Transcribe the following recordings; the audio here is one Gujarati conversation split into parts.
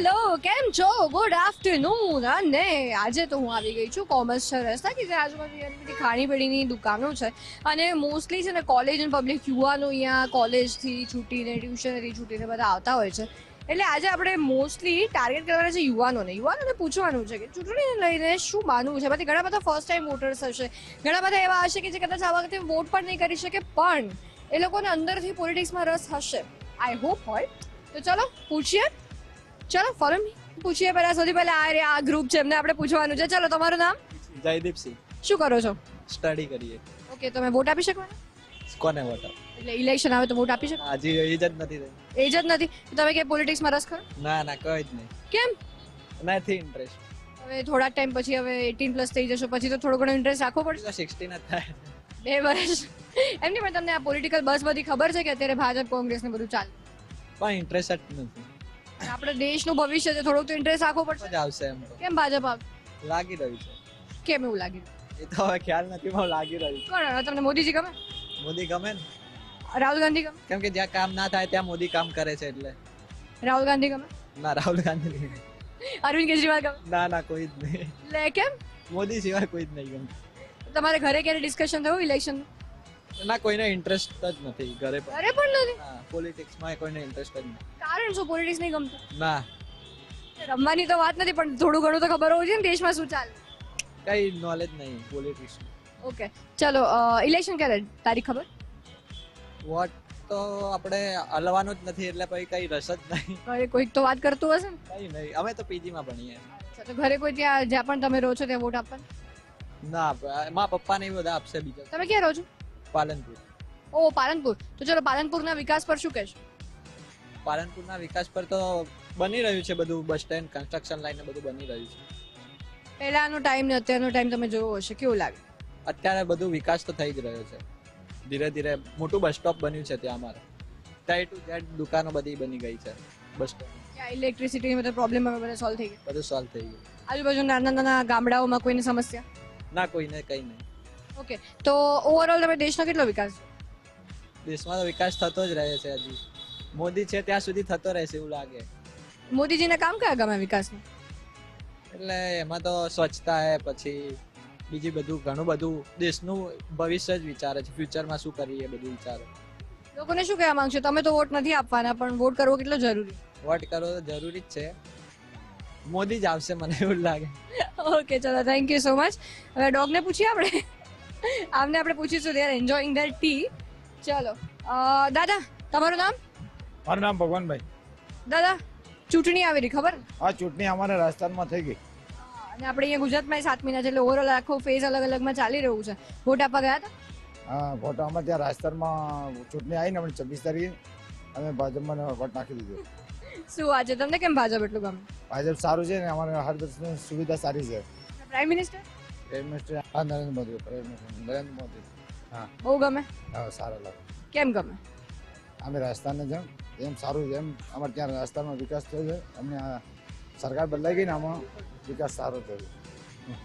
હેલો, કેમ છો? ગુડ આફ્ટરનૂન અને આજે તો હું આવી ગઈ છું કોમર્સ છે રસ્તા કે જે આજુબાજુ એની બધી ખાણીપીણીની દુકાનો છે. અને મોસ્ટલી છે ને કોલેજ અને પબ્લિક યુવાનો અહીંયા કોલેજથી છૂટીને ટ્યુશનથી છૂટીને બધા આવતા હોય છે. એટલે આજે આપણે મોસ્ટલી ટાર્ગેટ કરવાના છે યુવાનોને. યુવાનોને પૂછવાનું છે કે ચૂંટણીને લઈને શું માનવું છે? એમાંથી ઘણા બધા ફર્સ્ટ ટાઈમ વોટર્સ હશે. ઘણા બધા એવા હશે કે જે કદાચ આ વખતે વોટ પણ નહીં કરી શકે, પણ એ લોકોને અંદરથી પોલિટિક્સમાં રસ હશે. આઈ હોપ હોય. તો ચલો, પૂછીએ. ચલો ફોલો મી પૂછીએ પહેલા સૌથી પહેલા આ રે આ ગ્રુપ છે એમને આપણે પૂછવાનું છે. ચલો તમારું નામ? જયદીપસિંહ. શું કરો છો? સ્ટડી કરીએ. ઓકે તમે વોટ આપી શકવાના કોને વોટ એટલે ઇલેક્શન આવે તો વોટ આપી શકો? હજી એજ જ નથી એજ જ નથી? તમે કે પોલિટિક્સમાં રસ ખરો ના ના કોઈ જ નહીં. કેમ? નથી ઇન્ટરેસ્ટ હવે થોડા ટાઈમ પછી હવે એટીન પ્લસ થઈ જશો પછી તો થોડો ઘણો ઇન્ટરેસ્ટ રાખવો પડશે. તો સિક્સટીન જ થાય. બે વર્ષ. એમની પણ તમને આ પોલિટિકલ બસ બધી ખબર છે કે અત્યારે ભાજપ કોંગ્રેસ ને બધું ચાલે? પણ ઇન્ટરેસ્ટ જ નથી. આપણે દેશનું ભવિષ્ય છે થોડુંક તો ઇન્ટરેસ્ટ રાખવો પડશે. જ આવશે એમ તો. કેમ ભાજપ આવે? લાગી રહ્યું છે. કેમ એવું લાગ્યું એ તો હવે ખ્યાલ નથી પણ લાગી રહ્યું છે. કોણ તમને મોદીજી ગમે? મોદી ગમે ને? રાહુલ ગાંધી ગમે? કેમ કે જ્યાં કામ ના થાય ત્યાં મોદી કામ કરે છે એટલે. રાહુલ ગાંધી ગમે? ના રાહુલ ગાંધી નહીં. અરવિંદ કેજરીવાલ ગમે? ના ના કોઈ જ નહીં. લે કેમ? મોદી સિવાય કોઈ જ નહીં ગમતું તમારે ઘરે ક્યારે ડિસ્કશન થયું ઇલેક્શન ના કોઈને ઇન્ટરેસ્ટ જ નથી ઘરે પણ. ઘરે પણ નથી? હા પોલિટિક્સમાં કોઈને ઇન્ટરેસ્ટ જ નથી. કારણ શું પોલિટિક્સ નહીં ગમતું? ના. રમવાની તો વાત નથી પણ થોડું ઘણું તો ખબર હોવું જોઈએ ને દેશમાં શું ચાલે. કઈ નોલેજ નહીં પોલિટિક્સ ઓકે ચલો ઇલેક્શન ક્યારે? તારીખ ખબર? વોટ તો આપણે હલવાનું જ નથી એટલે પછી કઈ રસ જ નહીં. ઘરે કોઈક તો વાત કરતું હશે ને? કઈ નહીં અમે તો પીજીમાં ભણીએ. અચ્છા, તો ઘરે કોઈ ત્યાં જ્યાં પણ તમે રહો છો ત્યાં વોટ આપવાનું? ના મા પપ્પા ને બધા આપશે બીજા. તમે ક્યાં રહો છો? પાલનપુર. ઓ પાલનપુર. તો ચલો પાલનપુરના વિકાસ પર શું કહેશો? પાલનપુરના વિકાસ પર તો બની રહ્યું છે બધું બસ સ્ટેન્ડ કન્સ્ટ્રક્શન લાઈન ને બધું બની રહ્યું છે. પહેલાનો ટાઈમ ને અત્યારનો ટાઈમ તમે જોવો હશે કેવું લાગે? અત્યારે બધું વિકાસ તો થઈ જ રહ્યો છે. ધીરે ધીરે મોટું બસ સ્ટોપ બન્યું છે ત્યાં અમારે. ટાઈ ટુ ઝેડ દુકાનો બધી બની ગઈ છે બસ સ્ટોપ ત્યાં ઇલેક્ટ્રિસિટીની બધા પ્રોબ્લેમ બધા સોલ્વ થઈ ગયા બધું સોલ્વ થઈ ગયું. આજુબાજુ નાના નાના ગામડાઓમાં કોઈને સમસ્યા? ના કોઈને કંઈ નહીં. ઓકે તો ઓવરઓલ તમે દેશનો કેટલો વિકાસ? દેશમાં તો વિકાસ થતો જ રહે છે હજી. મોદી છે ત્યાં સુધી થતો રહેશે એવું લાગે. મોદીજીને કામ કયા ગમે વિકાસમાં એટલે એમાં તો સ્વચ્છતા હે પછી બીજી બધું ઘણું બધું દેશનું ભવિષ્ય જ વિચારે છે. ફ્યુચરમાં શું કરીએ બધું વિચારે. લોકોને શું કહેવા માંગશો? તમે તો વોટ નથી આપવાના પણ વોટ કરવો કેટલો જરૂરી? વોટ કરવો તો જરૂરી જ છે. મોદી જ આવશે મને એવું લાગે. ઓકે ચલો થેન્ક યુ સો મચ હવે ડોગને પૂછીએ આપણે? આમને આપણે પૂછીશું they are enjoying their tea ચલો. અ, દાદા તમારું નામ? મારું નામ ભગવાનભાઈ. દાદા ચૂંટણી આવી રહી ખબર? આ ચૂંટણી અમારા રાજસ્થાનમાં થઈ ગઈ. અને આપણે અહીંયા ગુજરાતમાં સાતમીના છે એટલે ઓવરઓલ આખો ફેઝ અલગ અલગમાં ચાલી રહ્યું છે. વોટ આપવા ગયા હતા? હા વોટ ત્યાં રાજસ્થાનમાં ચૂંટણી આવી ને આપણે છવ્વીસ તારીખે અમે ભાજપમાં વોટ નાખી દીધો. શું વાત છે? તમને કેમ ભાજપ એટલું ગમે? ભાજપ સારું છે ને અમારે હર સુવિધા સારી છે. પ્રાઇમ મિનિસ્ટર પ્રાઇમ મિનિસ્ટર હા નરેન્દ્ર મોદી પ્રાઇમ મિનિસ્ટર નરેન્દ્ર મોદી બહુ ગમે? હા સારા લાગે. કેમ ગમે? અમે રાજસ્થાનને જેમ એમ સારું એમ અમારે ત્યાં રાજસ્થાનમાં વિકાસ થયો છે અમને સરકાર બદલાઈ ગઈ ને આમાં વિકાસ સારો થયો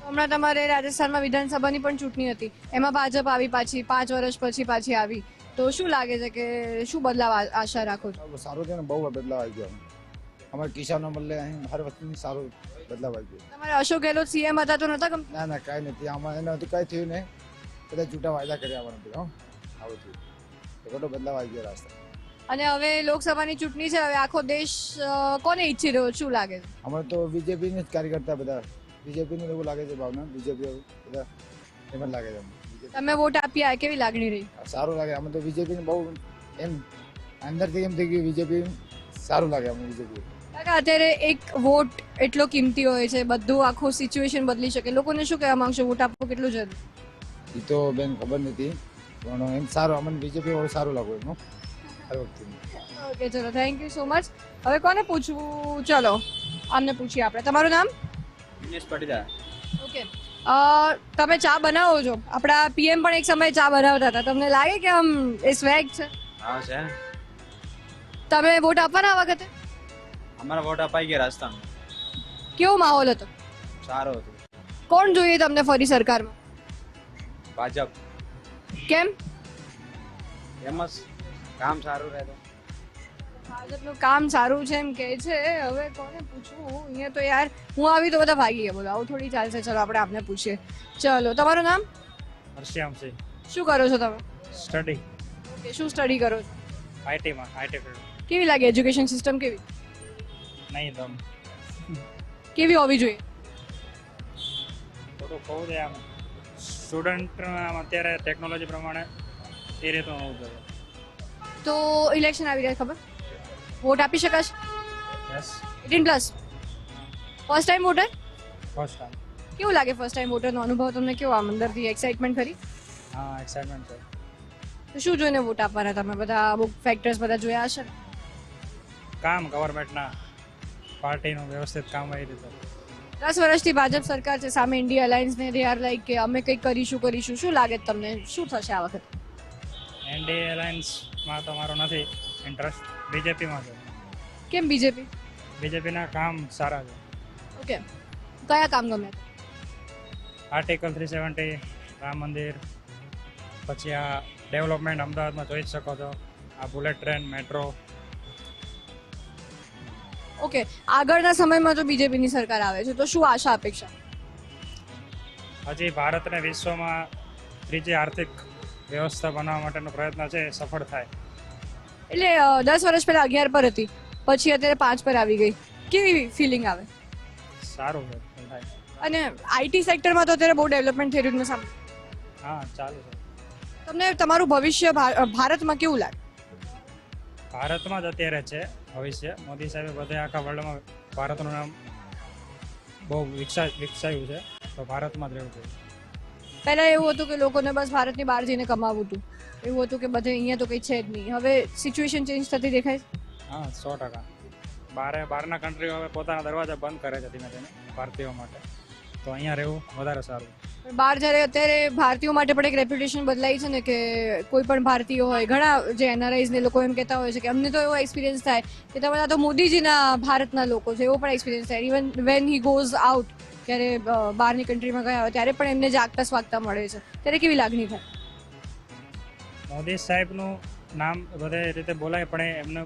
હમણાં તમારે રાજસ્થાનમાં વિધાનસભાની પણ ચૂંટણી હતી. એમાં ભાજપ આવી પાછી પાંચ વર્ષ પછી પાછી આવી. તો શું લાગે છે કે શું બદલાવ આશા રાખો છો? સારું છે ને બહુ બદલાવ આવી ગયો. અમારે કિસાનો બદલે અહીં હર વસ્તુની સારું બદલાવ આવી ગયો. તમારે અશોક ગેહલોત સીએમ હતા તો નતા ગમતા? ના ના કાંઈ નથી. આમાં એના હતું કાંઈ થયું નહીં. બધા જૂઠા વાયદા કર્યા આવવાનું બધું હો. આવું થયું. તો ખોટો બદલાવ આવી ગયો રાસ્તા. અને હવે લોકસભાની ચૂંટણી છે હવે આખો દેશ કોને ઈચ્છી રહ્યો? શું લાગે છે? અમારે તો બીજેપીને જ કાર્યકર્તા બધા. બીજેપીને એવું લાગે છે ભાવના. બીજેપી બધા એમ જ લાગે છે તમે વોટ આપ્યા કેવી લાગણી રહી? સારું લાગે. અમે તો બીજેપીને બહુ એમ અંદરથી એમ થઈ ગયું બીજેપી સારું લાગે અમને બીજેપી કાકા અત્યારે એક વોટ એટલો કિંમતી હોય છે બધું આખું સિચ્યુએશન બદલી શકે. લોકોને શું કહેવા માંગશો? વોટ આપવો કેટલું જરૂરી? એ તો બેન ખબર નથી પણ એમ સારું અમને બીજેપી વાળું સારું લાગુ વખતે. ઓકે ચલો થેન્ક યુ સો મચ હવે કોને પૂછવું? ચલો આમને પૂછીએ આપણે. તમારું નામ? દિનેશ પટેલા ઓકે તમે ચા બનાવો છો? આપણા પીએમ પણ એક સમયે ચા બનાવતા હતા. તમને લાગે કે આમ એ સ્વેગ છે? હા છે. તમે વોટ આપવાના આ વખતે? અમારા વોટ અપાઈ ગયા રાજસ્થાન કેવો માહોલ હતો? સારો હતો. કોણ જોઈએ તમને ફરી સરકારમાં? ભાજપ. કેમ? ફેમસ કામ સારું રહે ભાજપનું કામ સારું છે એમ કે છે. હવે કોને પૂછવું? અહીંયા તો યાર હું આવી તો બધા ભાગી ગયા. બોલો આવું થોડી ચાલશે. ચલો આપણે આપને પૂછીએ. ચલો તમારું નામ? હર્ષ્યામસિંહ શું કરો છો તમે? સ્ટડી. ઓકે શું સ્ટડી કરો છો? આઈટીમાં આઈટી ફિલ્ડ. કેવી લાગે? એજ્યુકેશન સિસ્ટમ કેવી? નહીં દમ. કેવી હોવી જોઈએ? થોડું કહું છે આમ સ્ટુડન્ટ અત્યારે ટેકનોલોજી પ્રમાણે એ રીતનું હોવું જોઈએ. તો ઇલેક્શન આવી રહ્યા ખબર? વોટ આપી શકાશે? Yes eighteen plus first time voter first time કેવું લાગે ફર્સ્ટ ટાઈમ વોટરનો અનુભવ તમને? કેવો આમ અંદરથી એક્સાઇટમેન્ટ ખરી? હા એક્સાઇટમેન્ટ છે. તો શું જોઈને વોટ આપવાના તમે? બધા અમુક ફેક્ટર્સ બધા જોયા હશે ને? કામ ગવર્મેન્ટના પાર્ટીનું વ્યવસ્થિત કામ આવી રીતે. દસ વર્ષથી ભાજપ સરકાર છે સામે ઇન્ડિયા અલાયન્સ ને દે આર લાઈક કે અમે કંઈક કરીશું કરીશું. શું લાગે તમને? શું થશે આ વખતે? એનડીએ એલાયન્સમાં તો મારો નથી ઇન્ટરેસ્ટ બીજેપીમાં છે. કેમ બીજેપી બીજેપીના કામ સારા છે. ઓકે કયા કામ ગમે? આર્ટિકલ થ્રી સેવન્ટી રામ મંદિર પછી આ ડેવલપમેન્ટ અમદાવાદમાં જોઈ શકો છો. આ બુલેટ ટ્રેન મેટ્રો ઓકે આગળના સમયમાં જો બીજેપીની સરકાર આવે છે તો શું આશા અપેક્ષા? હજી ભારતને વિશ્વમાં ત્રીજી આર્થિક વ્યવસ્થા બનાવવા માટેનો પ્રયત્ન છે એ સફળ થાય. એટલે દસ વર્ષ પહેલા અગિયાર પર હતી પછી અત્યારે પાંચ પર આવી ગઈ. કેવી ફિલિંગ આવે? સારું અને આઈટી સેક્ટરમાં તો અત્યારે બહુ ડેવલપમેન્ટ થઈ રહ્યું સામે? હા ચાલુ છે. તમને તમારું ભવિષ્ય ભારતમાં કેવું લાગે? ભારતમાં જ અત્યારે છે ભવિષ્ય. મોદી સાહેબે બધે આખા વર્લ્ડમાં ભારતનું નામ બહુ વિકસા વિકસાયું છે તો ભારતમાં જ રહેવું જોઈએ. પહેલા એવું હતું કે લોકોને બસ ભારતની બહાર જઈને કમાવું હતું. એવું હતું કે બધે અહીંયા તો કંઈ છે જ નહીં. હવે સિચ્યુએશન ચેન્જ થતી દેખાય છે? હા સો ટકા. બારે બહારના કન્ટ્રીઓ હવે પોતાના દરવાજા બંધ કરે છે ધીમે ધીમે ભારતીયો માટે. તો અહીંયા રહેવું વધારે સારું. બહાર જ્યારે અત્યારે ભારતીયો માટે પણ એક રેપ્યુટેશન બદલાઈ છે ને કે કોઈ પણ ભારતીય હોય ઘણા જે એનઆરઆઈઝ ને લોકો એમ કહેતા હોય છે કે અમને તો એવો એક્સપિરિયન્સ થાય કે તમે તો મોદીજીના ભારતના લોકો છે એવો પણ એક્સપિરિયન્સ થાય. Even when he goes out ત્યારે બહારની કન્ટ્રીમાં ગયા હોય ત્યારે પણ એમને જાગતા સ્વાગતા મળે છે. ત્યારે કેવી લાગણી થાય? મોદી સાહેબનું નામ બધે રીતે બોલાય પણ એમને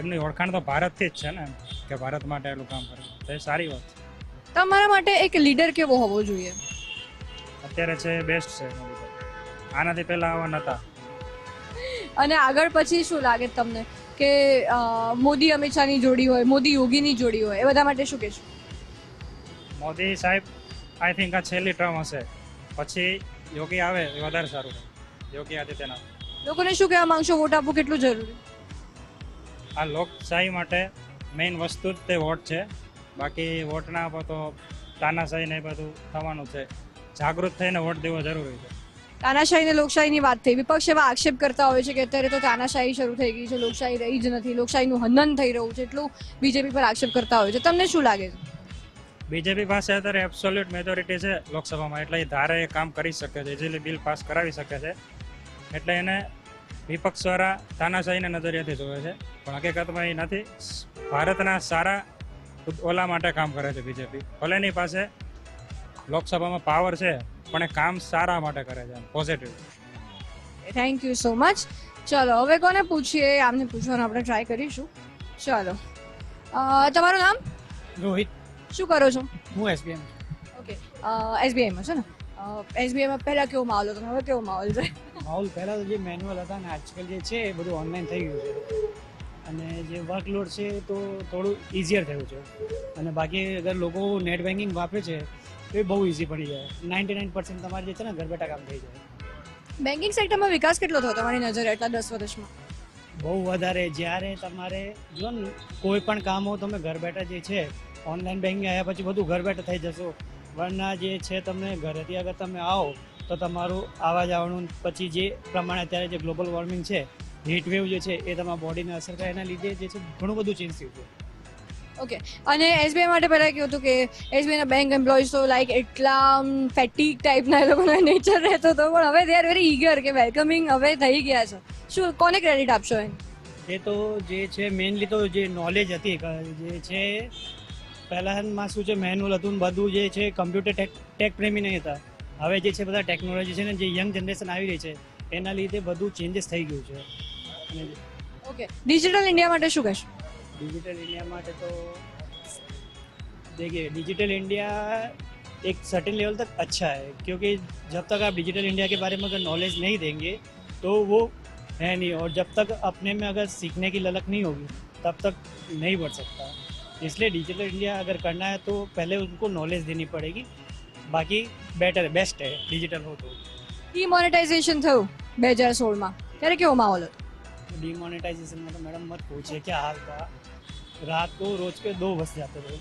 એમની ઓળખાણ તો ભારતથી જ છે ને કે ભારત માટે એટલું કામ કરે. તો એ સારી વાત છે. તમારા માટે એક લીડર કેવો હોવો જોઈએ? અત્યારે છે બેસ્ટ છે આનાથી પહેલાં આવા નહોતા અને આગળ પછી શું લાગે તમને કે મોદી અમિત શાહની જોડી હોય મોદી યોગીની જોડી હોય એ બધા માટે શું કહેશું? મોદી સાહેબ આઈ થિંક આ છેલ્લી ટર્મ હશે. પછી યોગી આવે એ વધારે સારું યોગી આદિત્યનાથ. લોકોને શું કહેવા માંગશો? વોટ આપવું કેટલું જરૂરી? આ લોકશાહી માટે મેઇન વસ્તુ જ તે વોટ છે. બાકી વોટના પર તો તાનાશાહી ને એ બધું થવાનું છે. જાગૃત થઈને વોટ દેવો જરૂરી છે. તાનાશાહી ને લોકશાહીની વાત થઈ. વિપક્ષ એવા આક્ષેપ કરતા હોય છે કે અત્યારે તો તાનાશાહી શરૂ થઈ ગઈ છે. લોકશાહી રહી જ નથી. લોકશાહીનું હનન થઈ રહ્યું છે એટલું બીજેપી પર આક્ષેપ કરતા હોય છે. તમને શું લાગે છે? બીજેપી પાસે અત્યારે એબ્સોલ્યુટ મેજોરિટી છે લોકસભામાં. એટલે એ ધારે એ કામ કરી શકે છે. ઇઝીલી બિલ પાસ કરાવી શકે છે. એટલે એને વિપક્ષ દ્વારા તાનાશાહીના નજરિયાથી જોવે છે. પણ હકીકતમાં એ નથી. ભારતના સારા ઓલા માટે કામ કરે છે બીજેપી ભલે એની પાસે લોકસભામાં પાવર છે પણ એ કામ સારા માટે કરે છે positive thank you so much ચલો હવે કોને પૂછીએ? આમને પૂછવાનું આપણે ટ્રાય કરીશું. ચલો. તમારું નામ? રોહિત. શું કરો છો? હું એસબીએમ ઓકે એસબીઆઈમાં છે ને? એસબીઆઈમાં પહેલા કેવો માહોલ હતો? હવે કેવો માહોલ છે? માહોલ પહેલાં તો જે મેન્યુઅલ હતા ને આજકાલ જે છે એ બધું ઓનલાઈન થઈ ગયું છે. અને જે વર્કલોડ છે તો થોડું ઇઝીયર થયું છે. અને બાકી અગર લોકો નેટ બેન્કિંગ વાપરે છે તો એ બહુ ઇઝી પડી જાય. નાઇન્ટી નાઇન પર્સન્ટ તમારે જે છે ને ઘર બેઠા કામ થઈ જાય. બેન્કિંગ સેક્ટરમાં વિકાસ કેટલો થયો તમારી નજરે એટલા દસ વર્ષમાં? બહુ વધારે. જ્યારે તમારે જો ને કોઈ પણ કામો તમે ઘર બેઠા જે છે ઓનલાઈન બેન્કિંગ આવ્યા પછી બધું ઘર બેઠા થઈ જશો. વરના જે છે તમને ઘરેથી અગર તમે આવો તો તમારું આવવા જવાનું પછી જે પ્રમાણે અત્યારે જે ગ્લોબલ વોર્મિંગ છે હીટ વેવ જે છે એ તમારા બોડીને અસર કરે એના લીધે જે છે ઘણું બધું ચેન્જ થયું છે. ઓકે અને એસબીઆઈ માટે પહેલાં કેવું હતું કે એસબીઆઈના બેંક એમ્પ્લોઈઝ તો લાઈક એટલા ફેટિક ટાઈપના એ લોકોનો નેચર રહેતો હતો પણ હવે દે આર વેરી ઈગર કે વેલકમિંગ હવે થઈ ગયા છે. શું કોને ક્રેડિટ આપશો એમ? એ તો જે છે મેઇનલી તો જે નોલેજ હતી જે છે પહેલાંમાં શું છે મેન્યુઅલ હતું ને બધું જે છે કમ્પ્યુટર ટેક ટેક પ્રેમી નહીં હતા. હવે જે છે બધા ટેકનોલોજી છે ને જે યંગ જનરેશન આવી રહી છે એના લીધે બધું ચેન્જીસ થઈ ગયું છે. ઓકે ડિજિટલ ઇન્ડિયા માટે શું કહેશો डिजिटल इंडिया માટે તો देखिए डिजिटल इंडिया एक सर्टेन लेवल तक अच्छा है क्योंकि जब तक आप डिजिटल इंडिया के बारे में अगर नॉलेज नहीं देंगे तो वो है नहीं और जब तक अपने में अगर सीखने की ललक नहीं होगी तब तक नहीं बढ़ सकता इसलिए डिजिटल इंडिया अगर करना है तो पहले उनको नॉलेज देनी पड़ेगी बाकी बेटर है बेस्ट है डिजिटल हो तो ડિમોનેટાઇઝેશન થયું બે હજાર સોળમાં ત્યારે કેવો માહોલ હતો डिमोनेटाइजेशन में तो मैडम मत पूछिए, क्या हाल था? रात को रोज के दो बस जाते थे।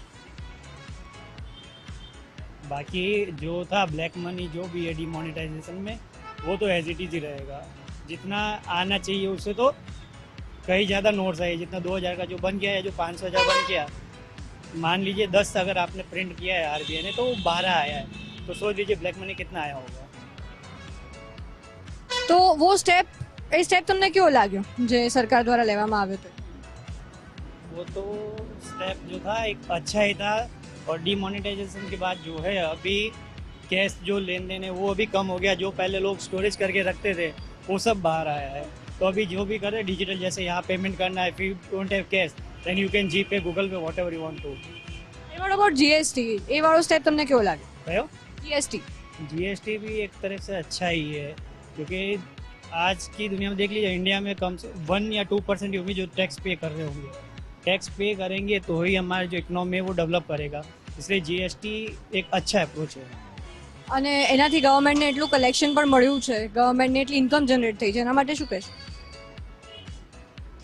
बाकी जो था ब्लैक मनी जो भी है डिमोनेटाइजेशन में, वो तो एज इट इज़ ही रहेगा। जितना आना चाहिए उससे तो कहीं ज़्यादा नोट्स आए। जितना 2000 का जो बन गया है जो 500 हज़ार बन गया, मान लीजिए दस अगर आपने प्रिंट किया है आर ने तो वो बारह आया है। तो सोच लीजिए ब्लैक मनी कितना आया होगा। तो वो स्टेप એ સ્ટેપ તમને કેવો લાગ્યો જે સરકાર દ્વારા લેવામાં આવ્યો હતો वो तो स्टेप जो था एक अच्छा ही था और डिमोनेटाइजेशन के बाद जो है अभी कैश जो लेन देन है वो अभी कम हो गया जो पहले लोग स्टोरेज करके रखते थे वो सब बाहर आया है तो अभी जो भी करे डिजिटल जैसे यहाँ पेमेंट करना है फिर don't have cash then you can G pay Google pay whatever you want to એ વાળો અબાઉટ જીએસટી એ વાળો સ્ટેપ તમને કેવો લાગ્યો कहो જીએસટી जीएसटी भी एक तरह से अच्छा ही है क्योंकि आज की दुनिया में देख लीजिए इंडिया में कम से वन या टू परसेंट होंगे जो टैक्स पे कर रहे होंगे टैक्स पे करेंगे तो ही हमारा जो इकोनॉमी है वो डेवलप करेगा इसलिए जीएसटी एक अच्छा अप्रोच है અને એનાથી ગવર્મેન્ટને એટલું કલેક્શન પણ મળ્યું છે ગવર્મેન્ટને એટલી ઇન્કમ જનરેટ થઈ છે એના માટે શું કહેશો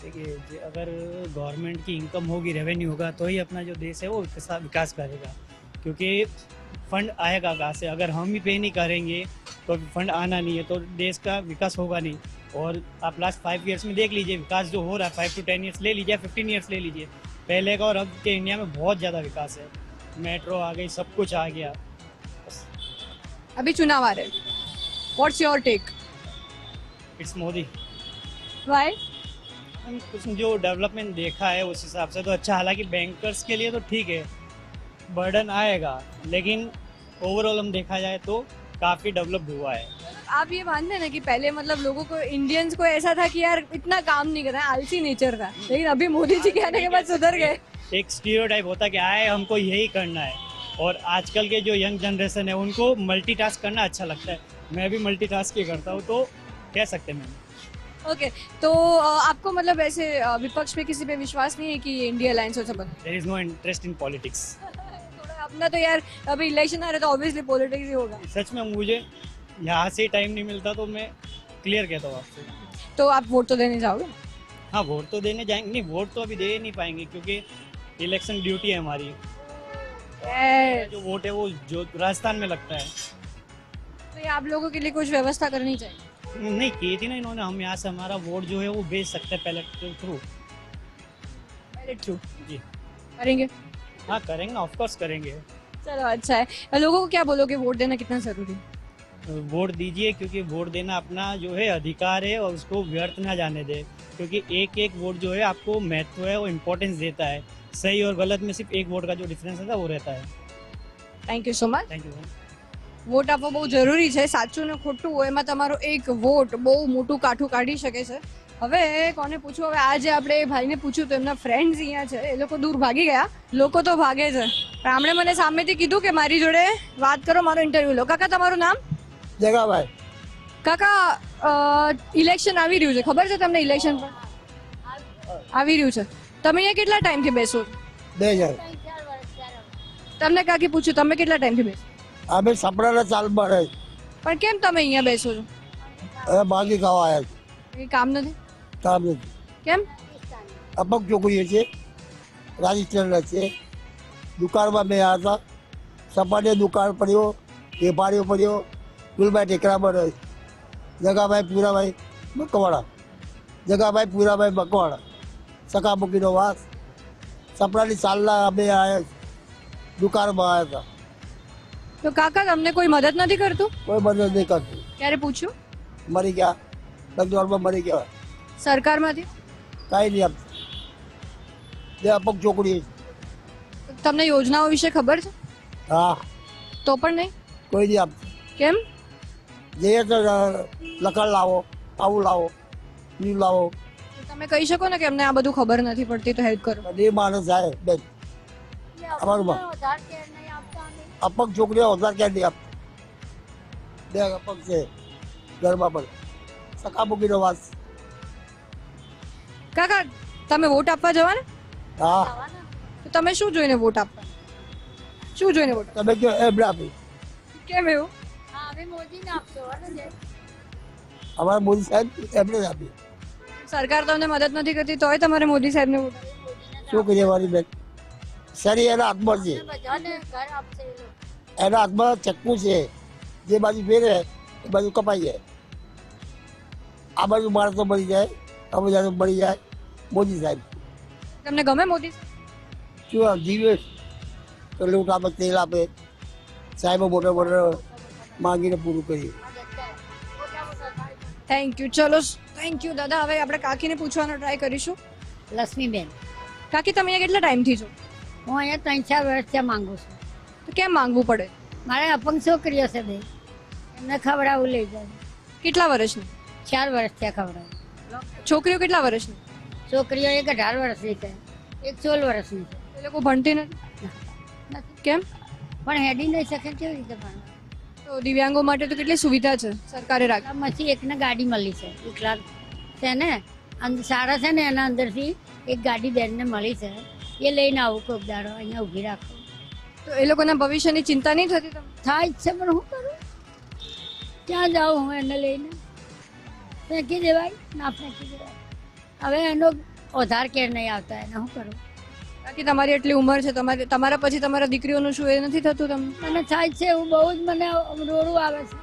देखिए जे- अगर गवर्नमेंट की इनकम होगी रेवेन्यू होगा तो ही अपना जो देश है वो विकास विकास करेगा क्योंकि फंड आएगा कहाँ से? अगर हम भी पे नहीं करेंगे तो फंड आना नहीं है तो देश का विकास होगा नहीं। और आप लास्ट फाइव ईयर्स में देख लीजिए विकास जो हो रहा है फाइव टू टेन ईयर्स ले लीजिए फिफ्टीन ईयर्स ले लीजिए। पहले का और अब के इंडिया में बहुत ज़्यादा विकास है। मेट्रो आ गई सब कुछ आ गया। अभी चुनाव आ रहे what's your take it's Modi why कुछ जो डेवलपमेंट देखा है उस हिसाब से तो अच्छा। हालाँकि बैंकर्स के लिए तो ठीक है बर्डन आएगा लेकिन ओवरऑल हम देखा जाए तो काफ़ी डेवलप हुआ है। आप ये मानते हैं ना कि पहले मतलब लोगों को इंडियंस को ऐसा था कि यार इतना काम नहीं कर रहा है आलसी नेचर था लेकिन अभी मोदी जी के आने के बाद सुधर गए। एक स्टीरियोटाइप होता कि आए हमको यही करना है। और आजकल के जो यंग जनरेशन है उनको मल्टीटास्क करना अच्छा लगता है। मैं भी मल्टीटास्क ही करता हूँ तो कह सकते हैं मैंने ओके तो आपको मतलब ऐसे विपक्ष पे किसी पे विश्वास नहीं है कि इंडिया अलायंस हो सब is no interest in politics अपना तो यार अभी इलेक्शन आ रहा है तो ऑब्वियसली पॉलिटिक्स ही होगा। सच में मुझे यहाँ से टाइम नहीं मिलता तो मैं क्लियर कहता हूँ आपसे। तो आप वोट तो देने जाओगे? हाँ वोट तो देने जाएँगे। नहीं वोट तो अभी दे नहीं पाएँगे क्योंकि इलेक्शन ड्यूटी है हमारी। Yes. जो वोट है वो जो राजस्थान में लगता है। तो ये आप लोगों के लिए कुछ व्यवस्था करनी चाहिए? नहीं की थी ना इन्होंने। हम यहाँ से हमारा वोट जो है वो भेज सकते हैं पहले के थ्रू Very true. जी। करेंगे। हाँ करेंगे ना ऑफकोर्स करेंगे चलो अच्छा है लोगों को क्या बोलोगे वोट देना कितना जरूरी है वोट दीजिए क्योंकि वोट देना अपना जो है अधिकार है और उसको व्यर्थ ना जाने दे क्योंकि एक एक वोट जो है आपको महत्व है वो इम्पोर्टेंस देता है सही और गलत में सिर्फ एक वोट का जो डिफरेंस रहता है वो रहता है thank you so much thank you vote આપવો બહુ જરૂરી છે સાચું ને ખોટું હોય એમાં તમારો એક વોટ બહુ મોટું કાઠું કાઢી શકે છે હવે કોને પૂછવું? હવે આજે આપણે ભાઈને પૂછ્યું તો એમના ફ્રેન્ડ્સ અહીંયા છે. એ લોકો દૂર ભાગી ગયા. લોકો તો ભાગે છે. પણ આમણે મને સામેથી કીધું કે મારી જોડે વાત કરો મારો ઇન્ટરવ્યુ લો. કાકા તમારું નામ? જગાભાઈ. કાકા ઇલેક્શન આવી રહ્યું છે. ખબર છે તમને ઇલેક્શન પર? આવી રહ્યું છે. તમે અહીંયા કેટલા ટાઈમથી બેસો? બે હજાર. તમને કાકી પૂછ્યું તમે કેટલા ટાઈમથી બેસો? અમે સપડાના ચાલ પડે પણ કેમ તમે અહીંયા બેસો છો? બાકી ખાવા આવ્યા કામ નથી? કામ નથી કેમ? અપક છોકરીઓ છે રાજસ્થાનના છે. દુકાનમાં મેં આવ્યા હતા. સપાટે દુકાન પડ્યો વેપારીઓ પડ્યો ગુલભાઈ ટેકરામાં જગાભાઈ પૂરાભાઈ મકવાડા જગાભાઈ પૂરાભાઈ મકવાડા સકામુકીનો વાસ. સપડાની ચાલના અમે આવ્યા દુકાનમાં આવ્યા હતા. તો કાકા તમને કોઈ મદદ નથી કરતું? કોઈ મદદ નહીં કરતું. ક્યારે પૂછ્યું? મરી ગયા. લગડોરમાં મરી ગયા. સરકારમાંથી? કાંઈ નહીં આપ અપક છોકરી તમને યોજનાઓ વિશે ખબર છે? હા. તો પણ નહીં? કોઈ નહીં આપ કેમ? જે તો લખણ લાવો આવું લાવો પેલું લાવો. તમે કહી શકો ને કે અમને આ બધું ખબર નથી પડતી તો હેલ્પ કરો. બે માણસ જાય બેન. અમારું અપક છોકરીઓ વધારે ક્યાં નહીં આપ બે અપક છે ઘરમાં પણ. સકા મૂકીનો વાસ. કાકા તમે વોટ આપવા જવાના? હા. તો તમે શું જોઈને વોટ આપવા? શું જોઈને વોટ તમે કયો? આપી કેમ એવું? અમારા મોદી સાહેબ એમને જ આપી સરકાર તમને મદદ નથી કરતી તોય તમારે મોદી સાહેબને વોટ. શું કરીએ મારી બેન? શરીર એના હાથમાં છે. એના હાથમાં ચક્કુ છે. જે બાજુ ફેરે એ બાજુ કપાઈ જાય. આ બાજુ માણસો મળી જાય. આ તો મળી જાય. મોદી સાહેબ. તમને ગમે મોદી? શું આ જીવે તો લૂંટ આપે તેલ આપે. સાહેબો મોટો મોટો માંગીને પૂરું કરીએ. થેન્ક યુ ચલો થેન્ક યુ દાદા. હવે આપણે કાકીને પૂછવાનો ટ્રાય કરીશું. લક્ષ્મીબેન. કાકી તમે અહીંયા કેટલા ટાઈમથી છો? હું અહીંયા ત્રણ ચાર વર્ષથી માંગુ છું. તો કેમ માંગવું પડે? મારે અપંગ છોકરીઓ છે બે. એમને ખવડાવવું લઈ જાય. કેટલા વર્ષની? ચાર વર્ષથી ખવડાવું છોકરીઓ કેટલા વર્ષની? છોકરીઓ એક અઢાર વર્ષની છે. એક સોળ વર્ષની છે. એ લોકો ભણતી નથી? કેમ? પણ હેડી નહીં શકે કેવી રીતે ભણવા તો દિવ્યાંગો માટે તો કેટલી સુવિધા છે સરકારે રાખી? મસી એકને ગાડી મળી છે. વિકલાંગ છે ને? સારા છે ને એના અંદરથી એક ગાડી બેનને મળી છે. એ લઈને આવું કોક દાડો અહીંયા ઊભી રાખો. તો એ લોકોના ભવિષ્યની ચિંતા નહીં થતી થાય છે પણ હું કરું? ક્યાં જાઉં હું એને લઈને? ફેંકી દેવાય ના ફેંકી દેવાય. હવે એનો ઓધાર કેર નહીં આવતા એને શું કરું? બાકી તમારી એટલી ઉંમર છે તમારી તમારા પછી તમારા દીકરીઓનું શું એ નથી થતું તમને? મને થાય છે એવું બહુ જ મને રોડું આવે છે.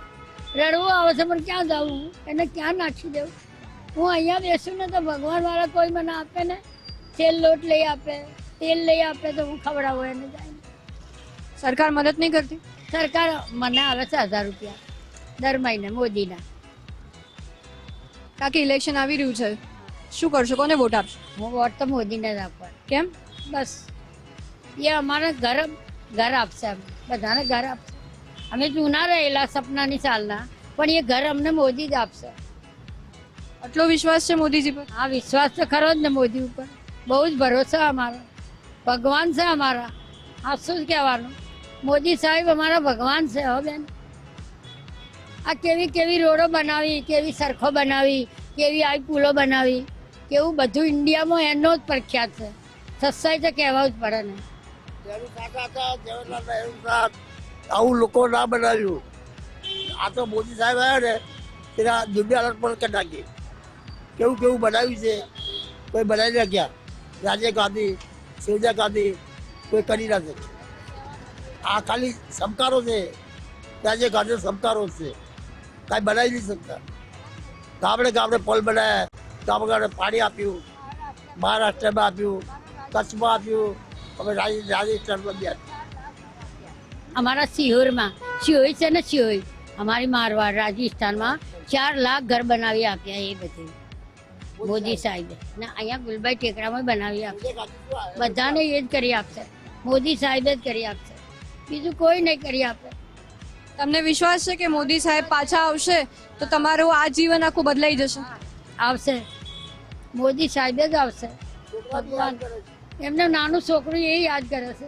રડવું આવે છે પણ ક્યાં જવું? હું એને ક્યાં નાખી દેવું? હું અહીંયા બેસું ને તો ભગવાન વાળા કોઈ મને આપે ને તેલ લોટ લઈ આપે તેલ લઈ આપે તો હું ખવડાવું એને જાય સરકાર મદદ નહીં કરતી? સરકાર મને આવે છે હજાર રૂપિયા દર મહિને મોદીના. કાકી ઇલેક્શન આવી રહ્યું છે. શું કરશો? કોને વોટ આપશો? હું વોટ તો મોદીને જ આપવાનો કેમ? બસ. એ અમારા ઘર ઘર આપશે બધાને ઘર આપશે. અમે જૂના રહેલા સપનાની સાલના પણ એ ઘર અમને મોદી જ આપશે. આટલો વિશ્વાસ છે મોદીજી પર? આ વિશ્વાસ તો ખરો જ ને મોદી ઉપર. બહુ જ ભરોસો અમારો. ભગવાન છે અમારા. આ શું કહેવાનું? મોદી સાહેબ અમારા ભગવાન છે હો બેન. આ કેવી કેવી રોડો બનાવી, કેવી સરખો બનાવી, કેવી આ પુલો બનાવી, કેવું બધું ઇન્ડિયામાં એનો જ પ્રખ્યાત છે. સસ્તાઈ તો કહેવા જ પડે ને. આવું લોકો ના બનાવ્યું. આ તો મોદી સાહેબ આવ્યા ને, તેના દુનિયા પણ કરી નાખી. કેવું કેવું બનાવ્યું છે, કોઈ બનાવી નાખ્યા રાજીવ ગાંધી, સોનિયા ગાંધી, કોઈ કરી ના શકે. આ ખાલી સમકારો છે. રાજીવ ગાંધી સમકારો છે. કાંઈ બનાવી નહીં શકતા. ગામડે ગામડે પોલ બનાવ્યા ગામડે ગામડે પાણી આપ્યું. મહારાષ્ટ્રમાં આપ્યું. કચ્છમાં આપ્યું. હવે રાજસ્થાનમાં બી અમારા સિહોરમાં. સિહોઈ છે ને સિહોઈ અમારી મારવાડ રાજસ્થાનમાં ચાર લાખ ઘર બનાવી આપ્યા એ બધું. મોદી સાહેબે. ને અહીંયા ગુલભાઈ ટેકરામાં બનાવી આપશે. બધાને એ જ કરી આપશે. મોદી સાહેબ જ કરી આપશે. બીજું કોઈ નહીં કરી આપે. તમને વિશ્વાસ છે કે મોદી સાહેબ પાછા આવશે તો તમારું આ જીવન આખું બદલાઈ જશે? આવશે. મોદી સાહેબ જ આવશે. ભગવાન. એમને નાનું છોકરું એ યાદ કરે છે.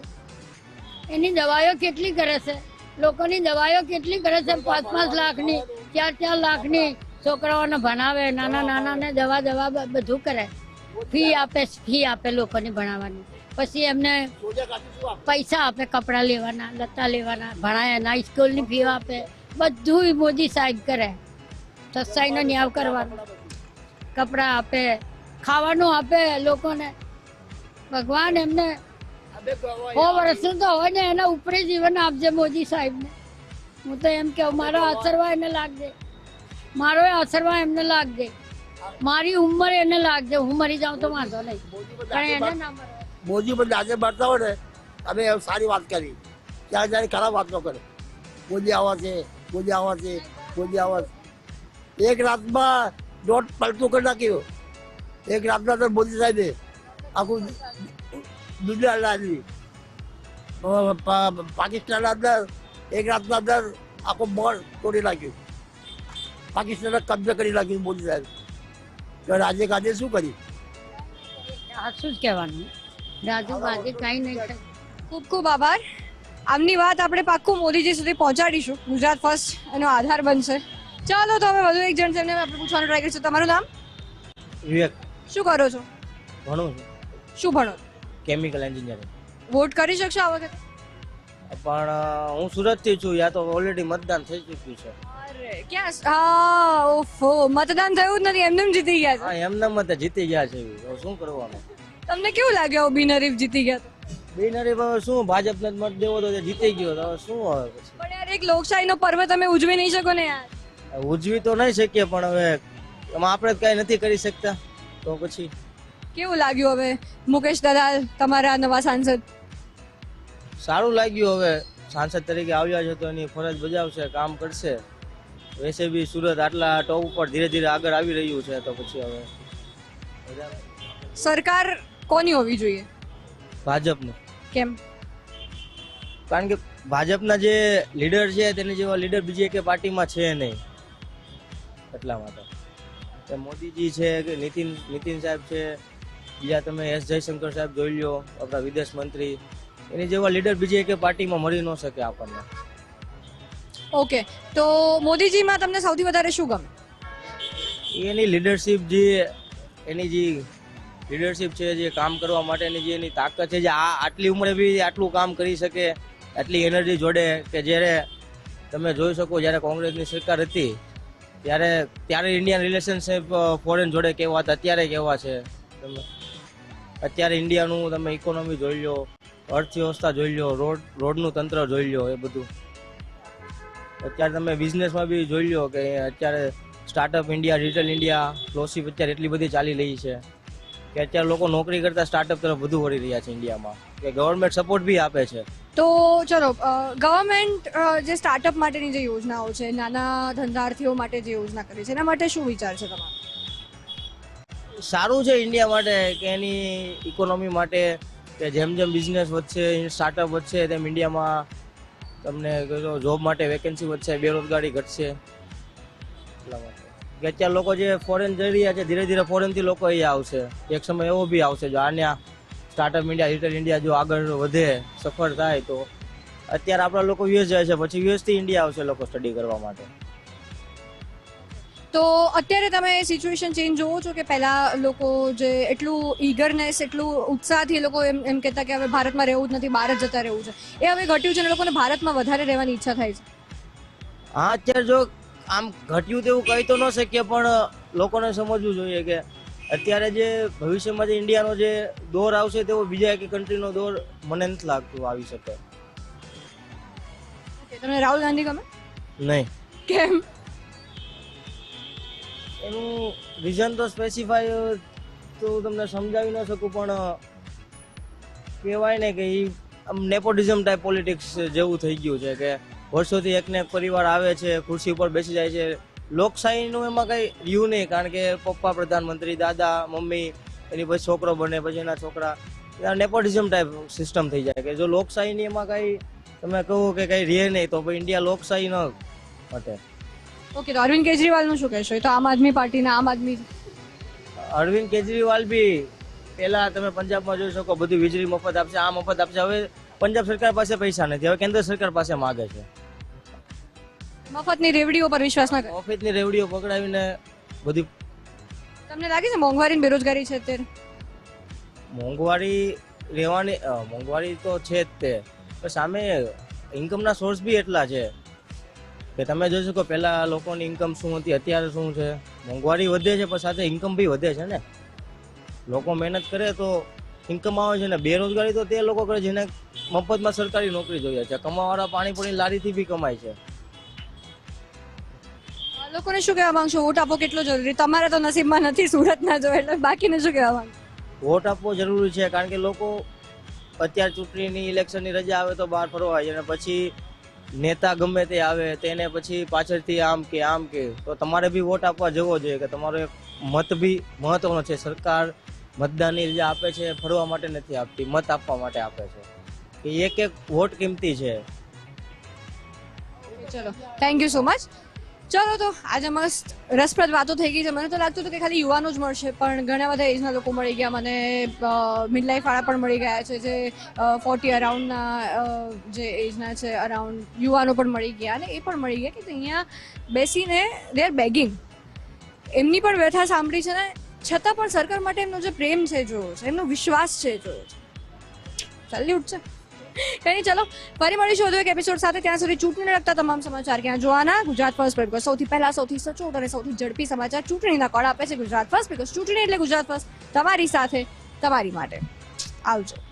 એની દવાઓ કેટલી કરે છે? લોકોની દવાઓ કેટલી કરે છે? પાંચ પાંચ લાખની ચાર ચાર લાખની છોકરાઓને ભણાવે નાના નાનાને દવા દવા બધું કરે. ફી આપે ફી આપે લોકોને ભણાવવાની. પછી એમને પૈસા આપે કપડાં લેવાના લત્તા લેવાના ભણાયાના સ્કૂલની ફી આપે. બધું મોદી સાહેબ કરે. સસ્તાઈનો ન્યાય કરવાનો. કપડાં આપે ખાવાનું આપે લોકોને. ભગવાન એમને સો વર્ષનું તો હોય ને એના ઉપરે જીવન આપજે મોદી સાહેબને. હું તો એમ કહું મારો આશરવા એને લાગજે. મારો આશરવા એમને લાગજે. મારી ઉંમર એને લાગજે. હું મરી જાઉં તો વાંધો નહીં. પણ એને ના મરવા મોદી પણ આજે મળતા હોય ને, અમે સારી વાત કરી. ત્યારે ત્યારે ખરાબ વાત ન કરે. મોદી આવા છે, મોદી આવા છે, મોદી આવા છે. એક રાતમાં દોઢ પલટું કરી નાખ્યું. એક રાતના અંદર મોદી સાહેબે આખું દુનિયા લાવી પાકિસ્તાનના અંદર એક રાતના અંદર આખો મોડ તોડી નાખ્યું. પાકિસ્તાનને કબજે કરી નાખ્યું મોદી સાહેબ. તો રાજીવ ગાંધીએ શું કર્યું? શું જ કહેવાનું? રાજુ બાકી કઈ નહીં ખૂબ ખૂબ આભાર. આમની વાત આપણે પાક્કું મોદીજી સુધી પહોંચાડીશું. ગુજરાત ફર્સ્ટ એનો આધાર બનશે. ચાલો તો હવે વધુ એક જણ છે એમને આપણે પૂછવાનું ટ્રાય કરીશું. તમારું નામ? વિવેક. શું કરો છો? ભણું છું. શું ભણો? કેમિકલ એન્જિનિયરિંગ વોટ કરી શકશો આ વખતે? પણ હું સુરતથી છું. યા તો ઓલરેડી મતદાન થઈ ચૂક્યું છે. ક્યાં ઓફો. મતદાન થયું જ નથી. એમને જીતી ગયા છે. એમને મત જીતી ગયા છે. શું કરવાનું? છે તમને કેવું લાગ્યું નરીફ જીતી ગયા તો? બિનરી હવે શું ભાજપને જ મત દેવો તો જીતી ગયો તો હવે શું હવે પછી? પણ યાર એક લોકશાહીનો પર્વ તમે ઉજવી નહીં શકો ને યાર. ઉજવી તો નહીં શકીએ પણ હવે એમાં આપણે કાંઈ નથી કરી શકતા. તો પછી? કેવું લાગ્યું હવે? મુકેશ દલાલ તમારા નવા સાંસદ? સારું લાગ્યું હવે. સાંસદ તરીકે આવ્યા છે તો એની ફરજ બજાવશે કામ કરશે. વેસે બી સુરત આટલા ટોપ ઉપર ધીરે ધીરે આગળ આવી રહ્યું છે તો પછી હવે. સરકાર કોની હોવી જોઈએ? ભાજપનું. કેમ? કારણ કે ભાજપના જે લીડર છે તેની જેવા લીડર બીજી એક પાર્ટીમાં છે નહીં. એટલા માટે. મોદીજી છે કે નીતિન નીતિન સાહેબ છે બીજા તમે એસ જયશંકર સાહેબ જોઈ લો આપણા વિદેશ મંત્રી. એની જેવા લીડર બીજી એક પાર્ટીમાં મળી ન શકે આપણને. ઓકે તો મોદીજીમાં તમને સૌથી વધારે શું ગમે? એની લીડરશિપ જે એની જે લીડરશિપ છે, જે કામ કરવા માટેની જે એની તાકાત છે, જે આ આટલી ઉંમરે બી આટલું કામ કરી શકે, આટલી એનર્જી જોડે કે જ્યારે તમે જોઈ શકો જ્યારે કોંગ્રેસની સરકાર હતી, ત્યારે ત્યારે ઇન્ડિયન રિલેશનશિપ ફોરેન જોડે કેવા હતા, અત્યારે કેવા છે? તમે અત્યારે ઇન્ડિયાનું તમે ઇકોનોમી જોઈ લો, અર્થવ્યવસ્થા જોઈ લો, રોડ, રોડનું તંત્ર જોઈ લો, એ બધું. અત્યારે તમે બિઝનેસમાં બી જોઈ લો કે અત્યારે સ્ટાર્ટઅપ ઇન્ડિયા ડિજિટલ ઇન્ડિયા ફ્લોશિપ અત્યારે એટલી બધી ચાલી રહી છે. કે અત્યારે લોકો નોકરી કરતા સ્ટાર્ટઅપ તરફ વધુ વળી રહ્યા છે ઇન્ડિયામાં કે ગવર્મેન્ટ સપોર્ટ બી આપે છે. તો ચલો ગવર્મેન્ટ જે સ્ટાર્ટઅપ માટેની જે યોજનાઓ છે નાના ધંધાર્થીઓ માટે જે યોજના કરી છે એના માટે શું વિચાર છે તમારો? સારું છે ઇન્ડિયા માટે કે એની ઇકોનોમી માટે કે જેમ જેમ બિઝનેસ વધશે સ્ટાર્ટઅપ વધશે તેમ ઇન્ડિયામાં તમને જોબ માટે વેકેન્સી વધશે બેરોજગારી ઘટશે. એટલા માટે. કે અત્યારે લોકો જે ફોરેન જઈ રહ્યા છે ધીરે ધીરે ફોરેનથી લોકો અહીંયા આવશે. એક સમય એવો બી આવશે જો આને સ્ટાર્ટઅપ ઇન્ડિયા ડિજિટલ ઇન્ડિયા જો આગળ વધે સફળ થાય તો અત્યારે આપણા લોકો યુએસ જાય છે પછી યુએસથી ઇન્ડિયા આવશે લોકો સ્ટડી કરવા માટે. તો અત્યારે તમે સિચ્યુએશન ચેન્જ જોવો છો કે પહેલા લોકો જે એટલું ઈગરનેસ એટલું ઉત્સાહથી લોકો એમ એમ કહેતા કે હવે ભારતમાં રહેવું જ નથી બહાર જ જતા રહેવું છે. એ હવે ઘટ્યું છે અને લોકોને ભારતમાં વધારે રહેવાની ઈચ્છા થાય છે. હા અત્યારે જો આમ ઘટ્યું તેવું કહી તો ન શકીએ પણ લોકોને સમજવું જોઈએ કે અત્યારે જે ભવિષ્યમાં જે ઇન્ડિયાનો જે દોર આવશે તેવો બીજા એક કન્ટ્રીનો દોર મને નથી લાગતું આવી શકે. તમને રાહુલ ગાંધી ગમે? નહીં. કેમ? એનું રીઝન તો સ્પેસિફાય તો તમને સમજાવી ન શકું પણ કહેવાય ને કે એ નેપોટિઝમ ટાઈપ પોલિટિક્સ જેવું થઈ ગયું છે કે વર્ષોથી એકને એક પરિવાર આવે છે ખુરશી ઉપર બેસી જાય છે. લોકશાહીનું એમાં કંઈ રહ્યું નહીં કારણ કે પપ્પા પ્રધાનમંત્રી દાદા મમ્મી એની પછી છોકરો બને પછી એના છોકરા. નેપોટિઝમ ટાઈપ સિસ્ટમ થઈ જાય કે જો લોકશાહીની એમાં કંઈ તમે કહો કે કંઈ રહે નહીં તો પછી ઇન્ડિયા લોકશાહી ન મટે ઓકે તો અરવિંદ કેજરીવાલનું શું કહેશો? એ તો આમ આદમી પાર્ટીના આમ આદમી અરવિંદ કેજરીવાલ બી પહેલા તમે પંજાબમાં જોઈ શકો બધું વીજળી મફત આપશે આ મફત આપશે. હવે પંજાબ સરકાર પાસે પૈસા નથી હવે કેન્દ્ર સરકાર પાસે માગે છે. મફતની રેવડીઓ પર વિશ્વાસ ના કરે. મફતની રેવડીઓ પકડાવીને બધી તમને લાગે છે મોંઘવારી બેરોજગારી છે અત્યારે મોંઘવારી રહેવાની મોંઘવારી તો છે જ તે. પણ સામે ઇન્કમના સોર્સ બી એટલા છે કે તમે જોઈ શકો પહેલાં લોકોની ઇન્કમ શું હતી અત્યારે શું છે? મોંઘવારી વધે છે પણ સાથે ઇન્કમ બી વધે છે ને. લોકો મહેનત કરે તો ઇન્કમ આવે છે ને. બેરોજગારી તો તે લોકો કરે જેને મફતમાં સરકારી નોકરી જોઈએ છે. કમાવાળા પાણી પૂરી લારીથી બી કમાય છે. લોકોને શું કહેવા માંગશો? વોટ આપવો કેટલો જરૂરી? તમારે તો નસીબમાં નથી સુરતના જો એટલે બાકીને શું કહેવા માંગશો? વોટ આપવો જરૂરી છે કારણ કે લોકો અત્યારે ચૂંટણીની ઇલેક્શનની રજા આવે તો બહાર ફરવા જાય અને પછી નેતા ગમે તે આવે તેને પછી પાછળથી આમ કે આમ કે તો તમારે બી વોટ આપવા જવો જોઈએ કે તમારો એક મત બી મહત્વનો છે. સરકાર મતદાનની રજા આપે છે ફરવા માટે નથી આપતી મત આપવા માટે આપે છે. કે એક એક વોટ કિંમતી છે. ચલો થેન્ક યુ સો મચ ચલો તો, આજે મસ્ત રસપ્રદ વાતો થઈ ગઈ છે. મને તો લાગતું હતું કે ખાલી યુવાનો જ મળશે, પણ ઘણા બધા એજના લોકો મળી ગયા. મને મિડ લાઈફ વાળા પણ મળી ગયા છે, જે ફોર્ટી અરાઉન્ડના જે એજના છે અરાઉન્ડ યુવાનો પણ મળી ગયા અને એ પણ મળી ગયા કે અહીંયા બેસીને દે આર બેગિંગ એમની પણ વ્યથા સાંભળી છે ને, છતાં પણ સરકાર માટે એમનો જે પ્રેમ છે, જોયો છે, એમનો વિશ્વાસ છે, જોયો છે. ચાલી ઉઠશે કંઈ ચલો. ફરી મળીશું વધુ એક એપિસોડ સાથે. ત્યાં સુધી ચૂંટણીને લગતા તમામ સમાચાર ક્યાં જોવાના? ગુજરાત ફર્સ્ટ પર સૌથી પહેલા, સૌથી સચોટ અને સૌથી ઝડપી સમાચાર ચૂંટણીના કળ આપે છે ગુજરાત ફર્સ્ટ બિકોઝ ચૂંટણી એટલે ગુજરાત ફર્સ્ટ. તમારી સાથે, તમારી માટે. આવજો.